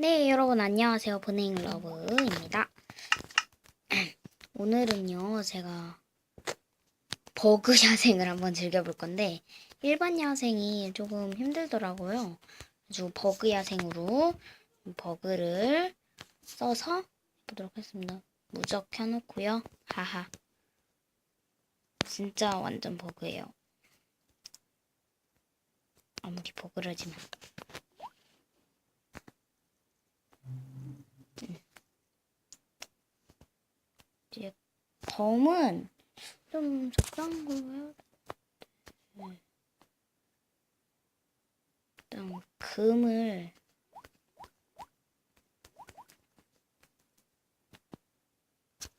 네, 여러분 안녕하세요. 보네잉 러브입니다. 오늘은요, 제가 버그 야생을 한번 즐겨볼 건데 일반 야생이 조금 힘들더라고요. 아주 버그 야생으로 버그를 써서 보도록 하겠습니다. 무적 펴놓고요. 하하. 진짜 완전 버그예요. 아무리 버그라지만. 이제 검은 좀 적당한 해야 돼. 일단 금을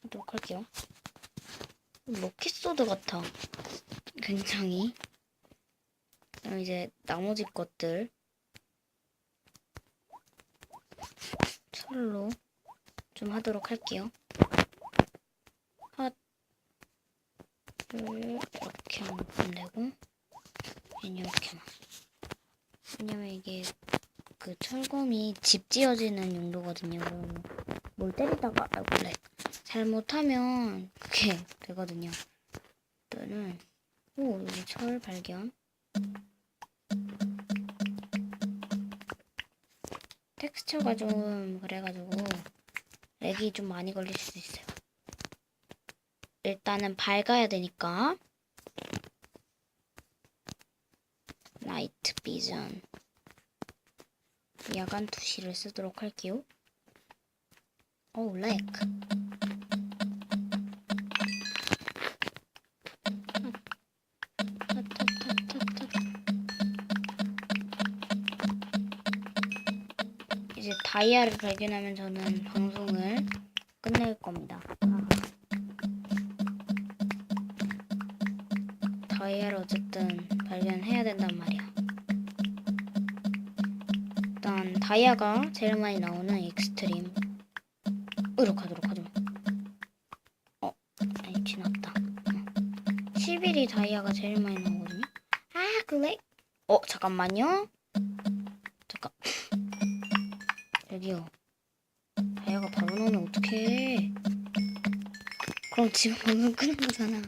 하도록 할게요. 로켓소드 같아. 굉장히. 그럼 이제 나머지 것들 철로 좀 하도록 할게요. 를 이렇게만 되고 얘는 이렇게만 왜냐면 이게 그 철검이 집 지어지는 용도거든요. 뭘 때리다가 아이고 렉 잘못하면 그게 되거든요. 일단은 오 여기 철 발견. 텍스처가 좀 그래가지고 렉이 좀 많이 걸릴 수도 있어요 일단은 밝아야 되니까 나이트 비전 야간 투시를 쓰도록 할게요. 오, 렉. 이제 다이아를 발견하면 저는 방송을 끝낼 겁니다. 다이아를 어쨌든 발견해야 된단 말이야. 일단 다이아가 제일 많이 나오는 익스트림. 으로 가도록 하죠. 어, 아니 지났다. 어. 11이 다이아가 제일 많이 나오거든요. 아, 그래? 어, 잠깐만요. 잠깐. 여기요. 다이아가 바로 나오면 어떡해. 그럼 지금 방금 끄는 거잖아.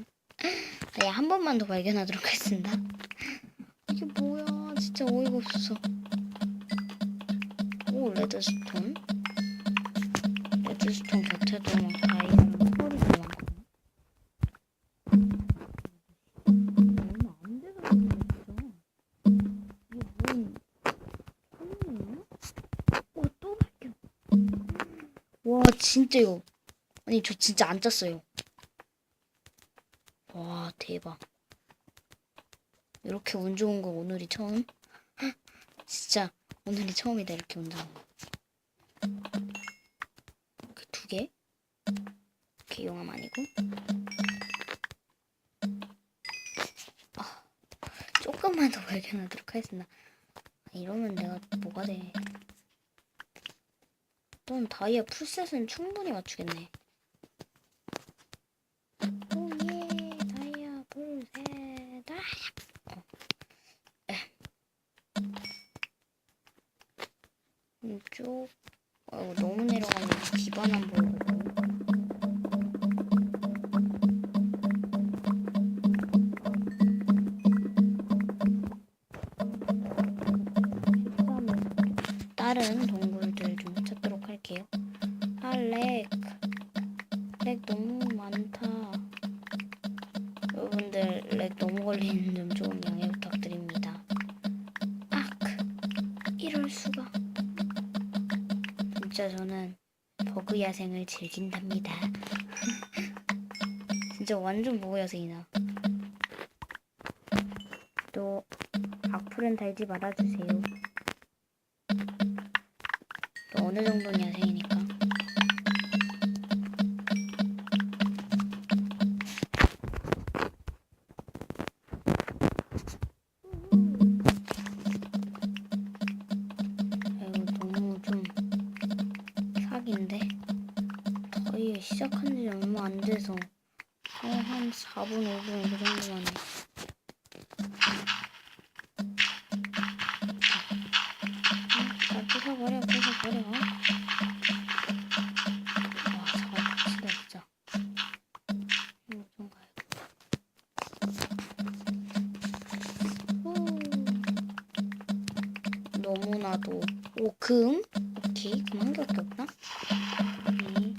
네, 한 번만 더 발견하도록 하겠습니다. 이게 뭐야? 진짜 어이가 없어. 오, 레드스톤. 레드스톤 곁에도 막 털이 좀 많거든. 얼마 안 돼서 진짜. 이게 뭔, 천이에요? 오, 또 발견. 와, 진짜 이거. 아니, 저 진짜 안 짰어요. 와 대박. 이렇게 운 좋은 거 오늘이 처음? 헉, 진짜 오늘이 처음이다 이렇게 운 좋은 거. 이렇게 두 개? 이렇게 용암 아니고? 아, 조금만 더 발견하도록 하겠습니다. 아, 이러면 내가 뭐가 돼? 넌 다이아 풀셋은 충분히 맞추겠네 어, 이거 너무 내려가면 기반 안 보이거든 다른 동굴 버그 야생을 즐긴답니다. 진짜 완전 버그 야생이다. 또 악플은 달지 말아주세요. 또 어느 정도는 야생이니까. 너무나도 오 금? 오케이 금한 개밖에 없나? 이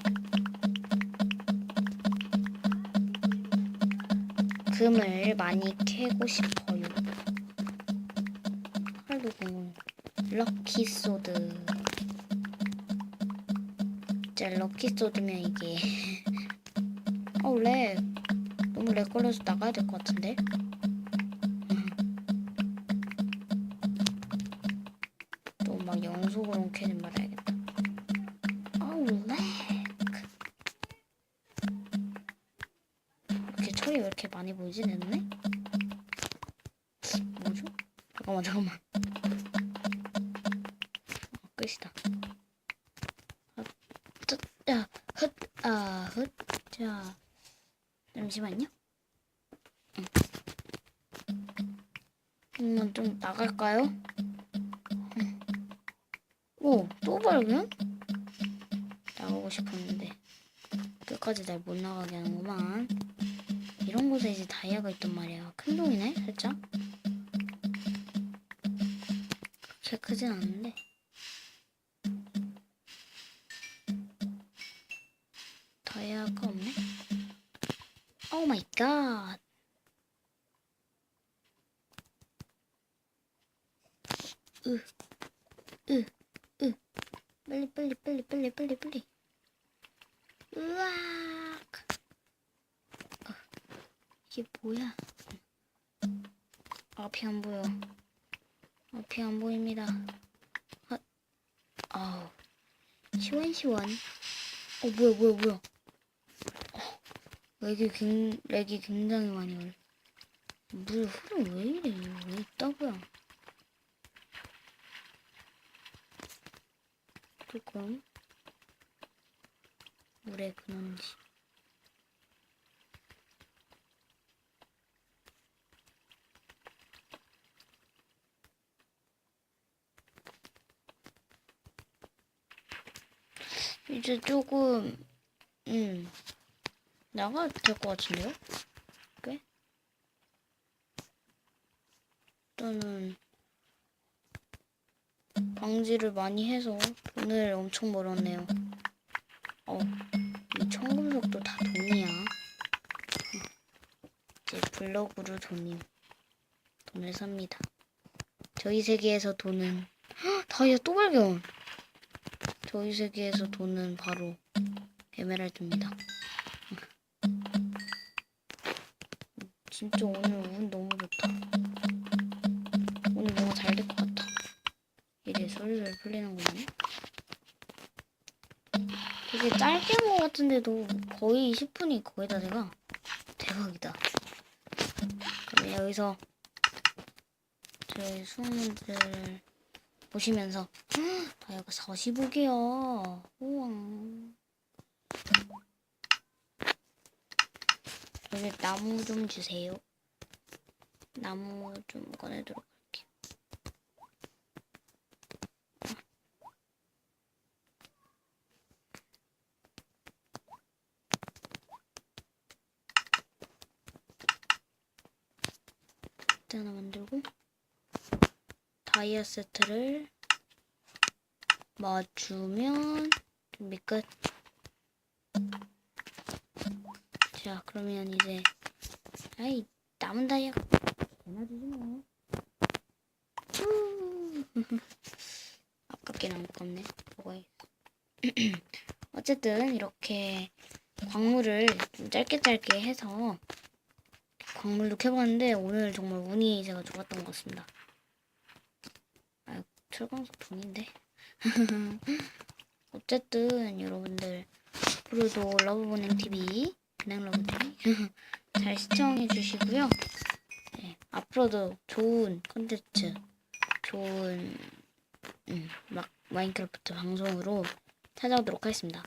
금을 많이 캐고 싶어요. 칼도 공은 럭키 소드. 진짜 럭키 소드면 이게 어우 렉 너무 렉 걸려서 나가야 될 것 같은데. 왜 이렇게 많이 보이지 내 눈에? 뭐죠? 잠깐만 잠깐만. 어, 끝이다. 아, 뜨, 야, 헛, 아, 헛, 자, 잠시만요. 응. 한번 좀 나갈까요? 응. 오, 또 발견? 나가고 싶었는데 끝까지 날못 나가게 하는구만. 이런 곳에 이제 다이아가 있단 말이야. 큰 동이네, 살짝. 그렇게 크진 않은데. 다이아가 없네. 오 마이 갓. 으, 으, 으. 빨리, 빨리, 빨리, 빨리, 빨리, 빨리. 으악. 어, 이게 뭐야? 앞이 안 보여. 앞이 안 보입니다. 아, 아우. 시원시원. 어, 뭐야, 뭐야, 뭐야. 어, 렉이, 굉, 렉이 굉장히 많이 올. 물 흐름 왜 이래? 왜 있다고요? 조금 물에 그는지. 이제 조금 음 나가도 될 것 같은데요? 꽤? 일단은 방지를 많이 해서 돈을 엄청 벌었네요. 어, 이 청금석도 다 돈이야. 이제 블럭으로 돈이 돈을 삽니다. 저희 세계에서 돈은 헉, 다이아 또 발견. 저희 세계에서 돈은 바로 에메랄드입니다. 진짜 오늘 운 너무 좋다. 오늘 뭔가 잘 될 것 같아. 이제 솔솔 풀리는군요. 되게 짧게 한것 같은데도 거의 10분이 거의 다 돼가. 대박이다. 그럼 여기서 저희 수험생들 보시면서 헉, 다이아가 45개야. 우와. 여기 나무 좀 주세요. 나무 좀 꺼내도록 할게요. 이때 하나 만들고 다이아 세트를 맞추면 준비 끝. 자, 그러면 이제 아이 남은 다이아 개나 주지 뭐. 후. 아깝긴 안 아깝네. 먹어야겠어. 어쨌든 이렇게 광물을 좀 짧게 짧게 해서 광물도 캐봤는데 오늘 정말 운이 제가 좋았던 것 같습니다. 아, 철광석 돈인데. 어쨌든 여러분들 앞으로도 러브보냉 TV, 그냥 러브 TV 잘 시청해 주시고요. 네, 앞으로도 좋은 콘텐츠, 좋은 음, 막 마인크래프트 방송으로 찾아오도록 하겠습니다.